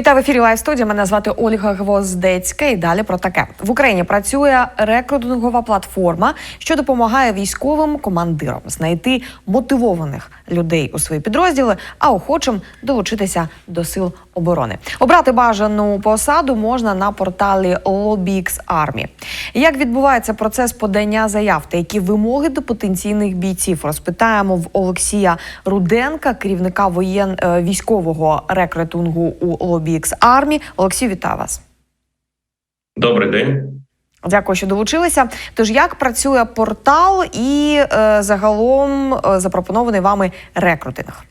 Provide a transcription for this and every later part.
Вітаю в ефірі Лайв студія. Мене звати Ольга Гвоздецька. І далі про таке в Україні працює рекрутингова платформа, що допомагає військовим командирам знайти мотивованих людей у свої підрозділи, а охочим долучитися до сил оборони. Обрати бажану посаду можна на порталі LobbyX Army. Як відбувається процес подання заяв та які вимоги до потенційних бійців? Розпитаємо в Олексія Руденка, керівника воєн е, військового рекрутингу у LobbyX Army. Олексій, вітаю вас. Добрий день. Дякую, що долучилися. Тож як працює портал і е, загалом е, запропонований вами рекрутинг?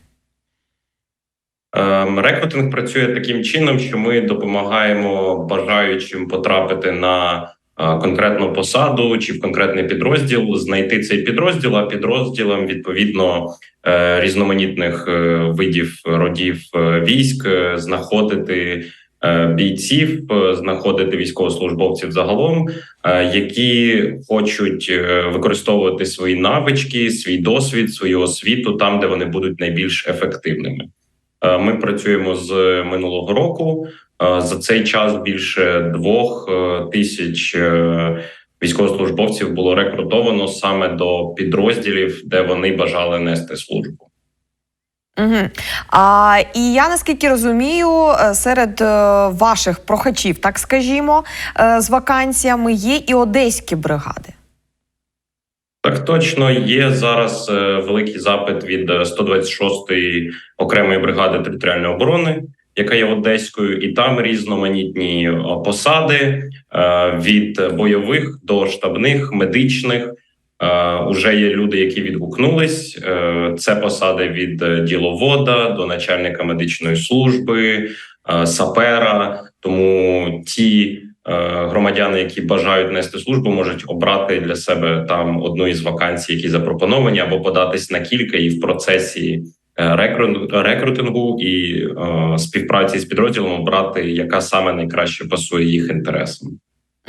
Ем, Рекрутинг працює таким чином, що ми допомагаємо бажаючим потрапити на конкретну посаду чи в конкретний підрозділ, знайти цей підрозділ, а підрозділам відповідно е, різноманітних е, видів родів е, військ е, знаходити е, бійців, е, знаходити військовослужбовців загалом, е, які хочуть е, використовувати свої навички, свій досвід, свою освіту там, де вони будуть найбільш ефективними. Е, Ми працюємо з минулого року. Е, За цей час більше двох е, тисяч е, військовослужбовців було рекрутовано саме до підрозділів, де вони бажали нести службу. Угу. А, і я наскільки розумію, серед ваших прохачів, так скажімо, з вакансіями є і одеські бригади. Так точно є зараз великий запит від е, 126-ї окремої бригади територіальної оборони, яка є одеською, і там різноманітні е, посади е, від бойових до штабних, медичних. Е, Уже є люди, які відгукнулись. Це посади від діловода до начальника медичної служби, сапера. Тому ті громадяни, які бажають нести службу, можуть обрати для себе там одну із вакансій, які запропоновані, або податись на кілька і в процесі рекрутингу і е, співпраці з підрозділом обрати, яка саме найкраще пасує їх інтересам.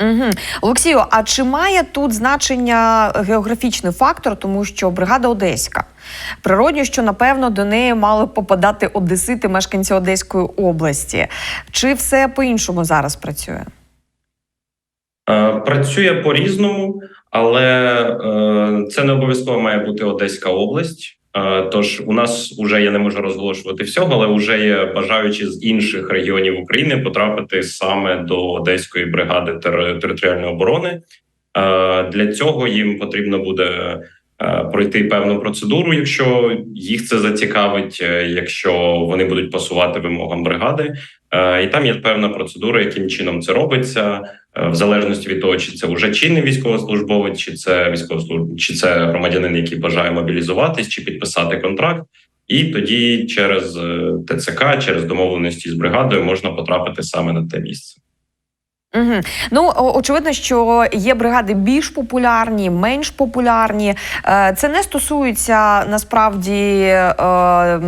Угу. Олексію, а чи має тут значення географічний фактор, тому що бригада Одеська? Природньо, що напевно до неї мали попадати одесити, мешканці Одеської області. Чи все по-іншому зараз працює? Е, Працює по-різному, але е, це не обов'язково має бути Одеська область. Е, Тож у нас вже я не можу розголошувати всього, але вже є бажаючі з інших регіонів України потрапити саме до Одеської бригади тер- територіальної оборони. Е, Для цього їм потрібно буде пройти певну процедуру, якщо їх це зацікавить, е, якщо вони будуть пасувати вимогам бригади. Е, І там є певна процедура, яким чином це робиться. Е, в залежності від того, чи це вже чинний військовослужбовець, чи це військовослужб... чи це громадянин, який бажає мобілізуватись, чи підписати контракт, і тоді через е, ТЦК, через домовленості з бригадою можна потрапити саме на те місце. Угу. Ну очевидно, що є бригади більш популярні, менш популярні. Е, Це не стосується насправді е,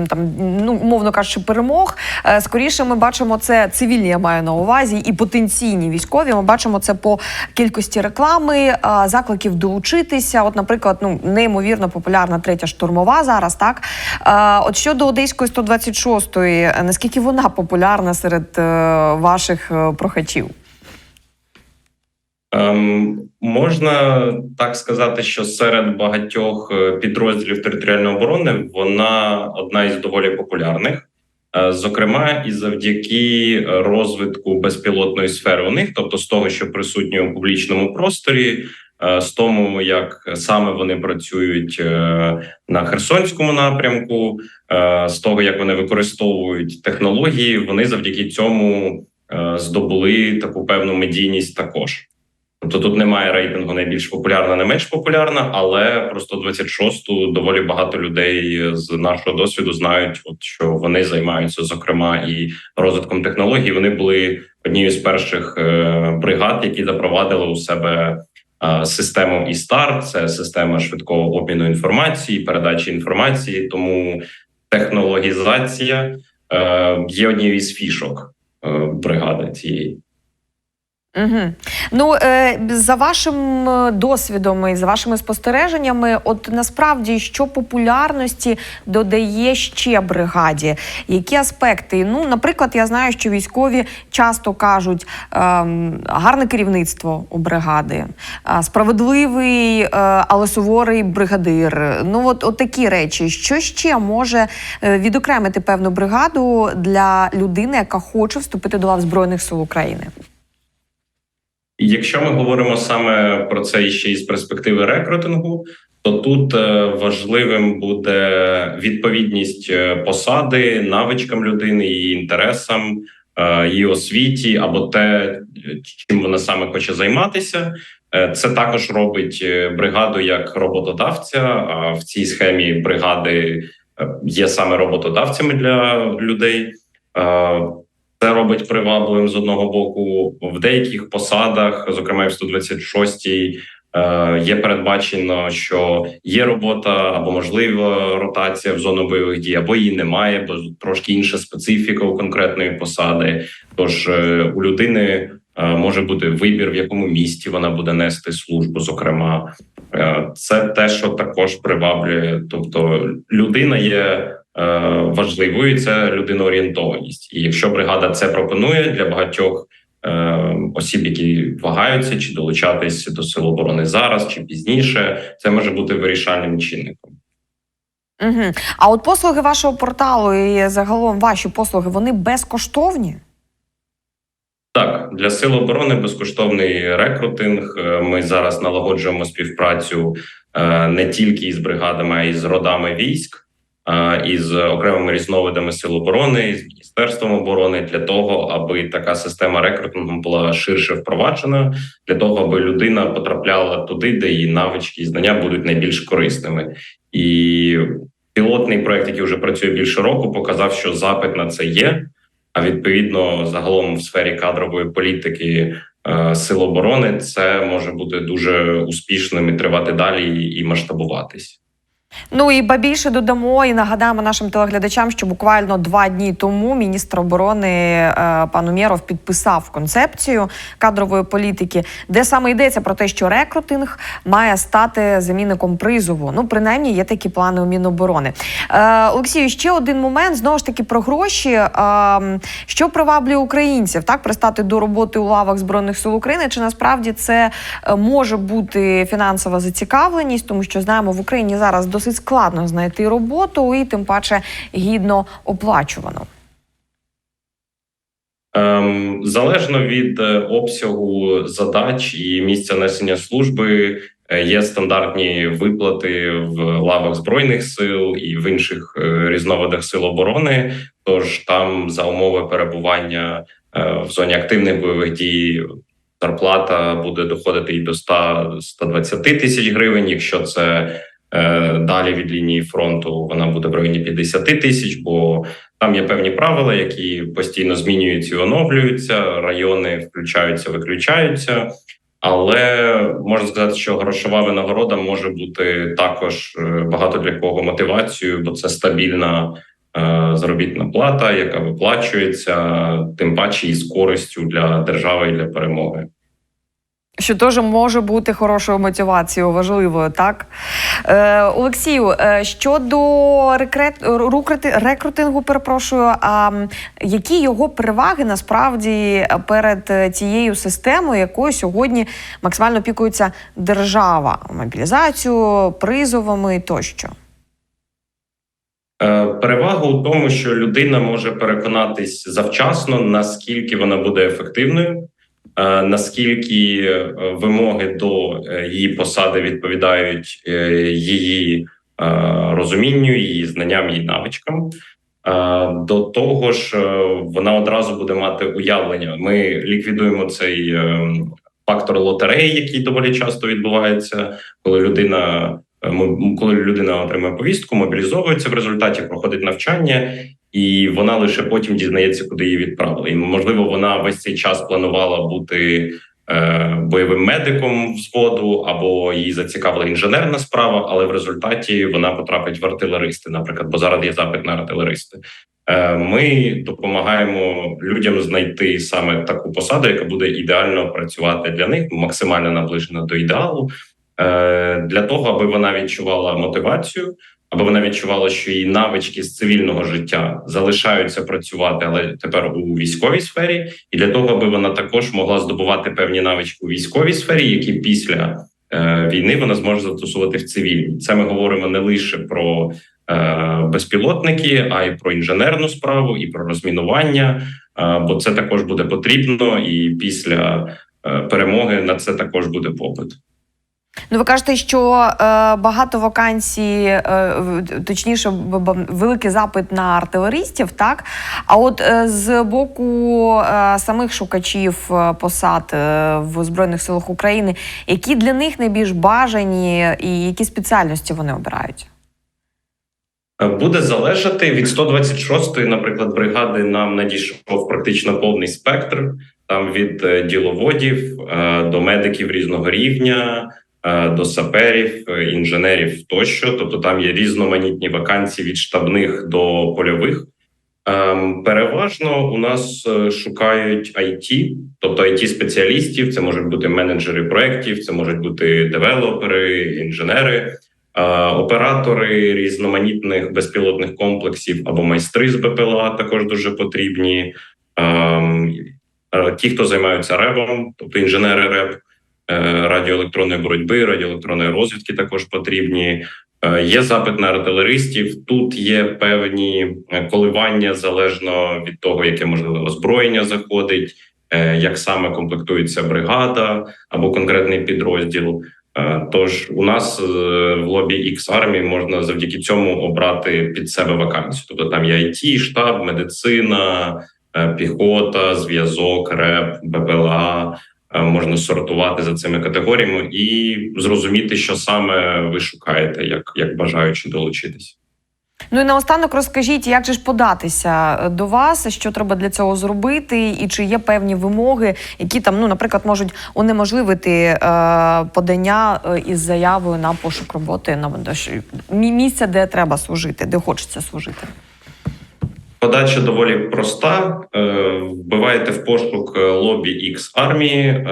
там, ну мовно кажучи, перемог. Е, Скоріше, ми бачимо це цивільні, я маю на увазі, і потенційні військові. Ми бачимо це по кількості реклами, закликів долучитися. От, наприклад, ну неймовірно популярна третя штурмова зараз. Так от щодо одеської 126-ї, наскільки вона популярна серед ваших прохачів? Ем, можна так сказати, що серед багатьох е, підрозділів територіальної оборони вона одна із доволі популярних. Е, Зокрема, і завдяки розвитку безпілотної сфери у них, тобто з того, що присутні у публічному просторі, е, з тому, як саме вони працюють на Херсонському напрямку, з того, як вони використовують технології, вони завдяки цьому здобули таку певну медійність також. Тобто тут немає рейтингу найбільш популярна, не менш популярна, але просто 26-ту доволі багато людей з нашого досвіду знають, от що вони займаються зокрема і розвитком технологій. Вони були однією з перших е, бригад, які запровадили у себе е, систему «І-Стар». Це система швидкого обміну інформації, передачі інформації. Тому технологізація е, є однією із фішок бригади цієї. Угу. Ну е, за вашим е, досвідом і за вашими спостереженнями, от насправді що популярності додає ще бригаді? Які аспекти? Ну, наприклад, я знаю, що військові часто кажуть ем, гарне керівництво у бригади, а, справедливий, е, але суворий бригадир. Ну, от, от такі речі. Що ще може е, відокремити певну бригаду для людини, яка хоче вступити до лав Збройних сил України? Якщо ми говоримо саме про це ще із перспективи рекрутингу, то тут е, важливим буде відповідність е, посади, навичкам людини, її інтересам, е, її освіті або те, чим вона саме хоче займатися. Це також робить бригаду як роботодавця. А в цій схемі бригади є саме роботодавцями для людей. Це робить привабливим з одного боку. В деяких посадах, зокрема в 126-й, е, є передбачено, що є робота або можлива ротація в зону бойових дій, або її немає, бо трошки інша специфіка у конкретної посади. Тож е, у людини е, може бути вибір, в якому місті вона буде нести службу. Зокрема, це те, що також приваблює. Тобто, людина є е, важливою, це людиноорієнтованість. І якщо бригада це пропонує для багатьох е, осіб, які вагаються чи долучатись до сил оборони зараз чи пізніше, це може бути вирішальним чинником. Угу. А от послуги вашого порталу і загалом ваші послуги вони безкоштовні? Так, для сил оборони безкоштовний рекрутинг. Е, Ми зараз налагоджуємо співпрацю не тільки із бригадами, а й з родами військ, із окремими різновидами сил оборони, з міністерством оборони для того, аби така система рекрутингу була ширше впроваджена, для того, аби людина потрапляла туди, де її навички і знання будуть найбільш корисними. І пілотний проект, який вже працює більше року, показав, що запит на це є. А відповідно, загалом в сфері кадрової політики е, сил оборони це може бути дуже успішним і тривати далі і масштабуватись. Ну і ба більше додамо і нагадаємо нашим телеглядачам, що буквально два дні тому міністр оборони е, пан Умєров підписав концепцію кадрової політики, де саме йдеться про те, що рекрутинг має стати замінником призову. Ну, принаймні, є такі плани у Міноборони. Е, Олексію, ще один момент знову ж таки про гроші. Е, що приваблює українців так пристати до роботи у лавах збройних сил України? Чи насправді це може бути фінансова зацікавленість, тому що знаємо, в Україні зараз досить складно знайти роботу і тим паче гідно оплачувану. Ем, залежно від е, обсягу задач і місця несення служби, е, є стандартні виплати в лавах збройних сил і в інших е, різновидах сил оборони. Тож там за умови перебування в зоні активних бойових дій зарплата буде доходити і до 100-120 тисяч гривень. Якщо це далі від лінії фронту, вона буде в районі 50 тисяч, бо там є певні правила, які постійно змінюються і оновлюються. Райони включаються, виключаються. Але можна сказати, що грошова винагорода може бути також е, багато для кого мотивацією, бо це стабільна е, заробітна плата, яка виплачується, тим паче і з користю для держави і для перемоги. Що теж може бути хорошою мотивацією, важливою, так? Е, Олексію, е, щодо рекрет, рекрутингу, перепрошую, а які його переваги насправді перед е, тією системою, якою сьогодні максимально опікується держава? Мобілізацію, призовами тощо? Е, Перевага у тому, що людина може переконатись завчасно, наскільки вона буде ефективною, наскільки е, вимоги до е, її посади відповідають е, її е, розумінню, її знанням, її навичкам. Е, До того ж, е, вона одразу буде мати уявлення. Ми ліквідуємо цей е, фактор лотереї, який доволі часто відбувається, коли людина Е, коли людина отримує повістку, мобілізовується в результаті, проходить навчання, і вона лише потім дізнається, куди її відправили. І можливо, вона весь цей час планувала бути е, бойовим медиком взводу, або її зацікавила інженерна справа, але в результаті вона потрапить в артилеристи, наприклад, бо зараз є запит на артилеристи. Е, Ми допомагаємо людям знайти саме таку посаду, яка буде ідеально працювати для них, максимально наближена до ідеалу, е, для того, аби вона відчувала мотивацію, аби вона відчувала, що її навички з цивільного життя залишаються працювати, але тепер у військовій сфері, і для того, аби вона також могла здобувати певні навички у військовій сфері, які після е, війни вона зможе застосувати в цивільній. Це ми говоримо не лише про е, безпілотники, а й про інженерну справу, і про розмінування. е, бо це також буде потрібно, і після е, перемоги на це також буде попит. Ну, ви кажете, що е, багато вакансій, е, точніше, великий запит на артилеристів, так? А от е, з боку е, самих шукачів е, посад е, в Збройних силах України, які для них найбільш бажані і які спеціальності вони обирають? Е, Буде залежати від 126-ї, наприклад, бригади. Нам надійшов практично повний спектр там від е, діловодів е, до медиків різного рівня, до саперів, е, інженерів тощо. Тобто там є різноманітні вакансії від штабних до польових. Ем, Переважно у нас е, шукають IT, тобто it спеціалістів. Це можуть бути менеджери проєктів, це можуть бути девелопери, інженери, е, оператори різноманітних безпілотних комплексів або майстри з БПЛА також дуже потрібні. Ем, е, Ті, хто займаються ребом, тобто інженери РЕБ, е, радіоелектронної боротьби, радіоелектронної розвідки також потрібні. Е, Є запит на артилеристів. Тут є певні е, коливання залежно від того, яке можливо озброєння заходить, е, як саме комплектується бригада або конкретний підрозділ. Е, Тож у нас е, в лобі X армії можна завдяки цьому обрати під себе вакансію. Тобто там є IT, штаб, медицина, е, піхота, зв'язок, РЕП, БПЛА. Е, Можна сортувати за цими категоріями і зрозуміти, що саме ви шукаєте, як, як бажаючи долучитись. Ну і наостанок розкажіть, як же ж податися е, до вас, що треба для цього зробити, і чи є певні вимоги, які там, ну, наприклад, можуть унеможливити е, подання е, із заявою на пошук роботи на мі- місце, де треба служити, де хочеться служити. Подача доволі проста. Е, Вбиваєте в пошук е, лобі X армії.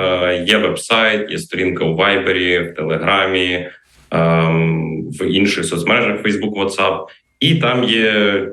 Є Є вебсайт, є сторінка у Вайбері, в Телеграмі, ем, в інших соцмережах Facebook, WhatsApp. І там є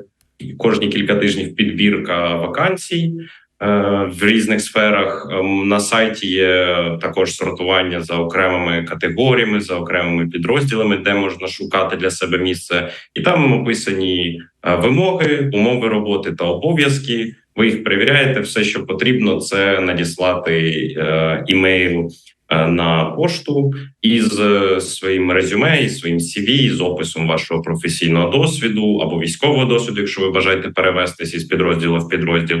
кожні кілька тижнів підбірка вакансій е, в різних сферах. Ем, На сайті є також сортування за окремими категоріями, за окремими підрозділами, де можна шукати для себе місце, і там описані е, вимоги, умови роботи та обов'язки. Ви їх перевіряєте. Все, що потрібно, це надіслати е, імейл е, на пошту із е, своїм резюме, із своїм CV, з описом вашого професійного досвіду або військового досвіду, якщо ви бажаєте перевестись із підрозділу в підрозділ.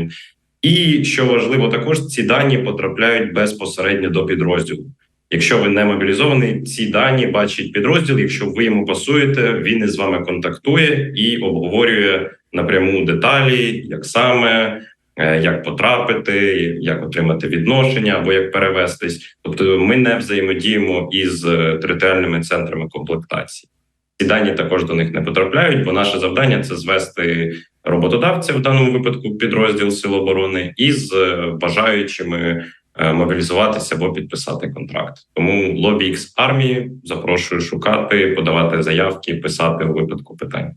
І що важливо, також ці дані потрапляють безпосередньо до підрозділу. Якщо ви не мобілізований, ці дані бачить підрозділ. Якщо ви йому пасуєте, він із вами контактує і обговорює напряму деталі, як саме, е, як потрапити, як отримати відношення або як перевестись. Тобто, ми не взаємодіємо із е, територіальними центрами комплектації. Ці дані також до них не потрапляють, бо наше завдання це звести роботодавця в даному випадку підрозділ Сил оборони із е, бажаючими е, мобілізуватися або підписати контракт. Тому лобі X армії запрошую шукати, подавати заявки, писати у випадку питань.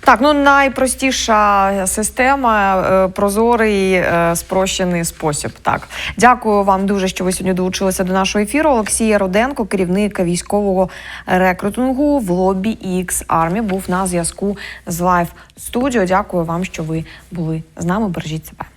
Так, ну найпростіша система, е, прозорий, е, спрощений спосіб. Так, дякую вам дуже, що ви сьогодні долучилися до нашого ефіру. Олексій Роденко, керівник військового рекрутингу в лобі X Army, був на зв'язку з Live Studio. Дякую вам, що ви були з нами. Бережіть себе.